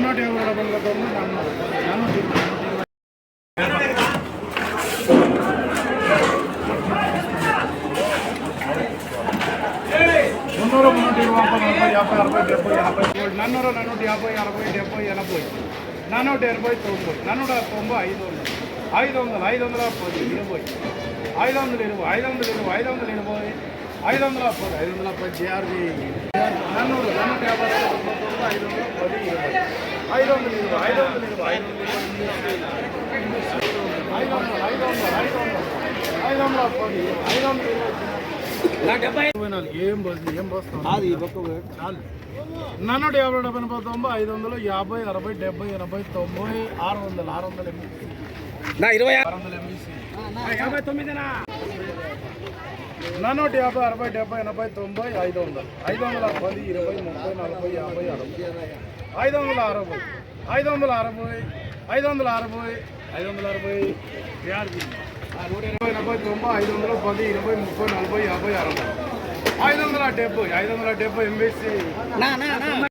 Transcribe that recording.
నాన్నూట యాభై రూపాయల తొమ్మిది నాన్నూరు నాన్నూటి మున్నూరు మున్నూట ఇరవై నలభై యాభై అరవై డెబ్బై యాభై ఏడు నన్నూరు నన్నూట యాభై అరవై డెబ్బై ఎనభై నన్నూట ఎనభై తొంభై నన్నూట తొంభై ఐదు వందలు ఐదు వందలు ఐదు వందల పది ఇరవై ఐదు వందలు ఇరవై ఐదు వందలు ఇరవై ఐదు వందలు ఇరవై ఐదు వందల పది ఐదు వందల పది జేఆర్బి నన్నూరు నన్నూట యాభై తొంభై ఐదు వందల పది ఇరవై ఐదు వందలు ఇరవై ఐదు వందలు ఇరవై ఐదు వందలు ఐదు వందలు ఐదు వందలు ఐదు వందల పది ఐదు వందలు ఇరవై నాలుగు ఏం బస్ ఏం బస్తాం చాలు నన్నూట యాభై డెబ్బై ఎనభై తొంభై ఐదు వందలు యాభై అరవై డెబ్బై ఎనభై తొంభై ఆరు వందలు ఆరు వందల ఎంబీసీ ఇరవై ఆరు వందల ఎంబీసీ యాభై తొమ్మిదినా నన్నూట యాభై అరవై డెబ్బై ఎనభై తొంభై ఐదు వందలు. ఐదు వందల పది ఇరవై ముప్పై నలభై యాభై అరవై. ఐదు వందల అరవై. ఐదు వందల అరవై. ఐదు వందల అరవై. ఐదు వందల అరవై యాభై నూట ఎనభై తొంభై ఐదు వందల పది ఇరవై ముప్పై నలభై యాభై అరవై. ఐదు వందల డెబ్బై ఐదు వందల డెబ్బై ఎంబీసీ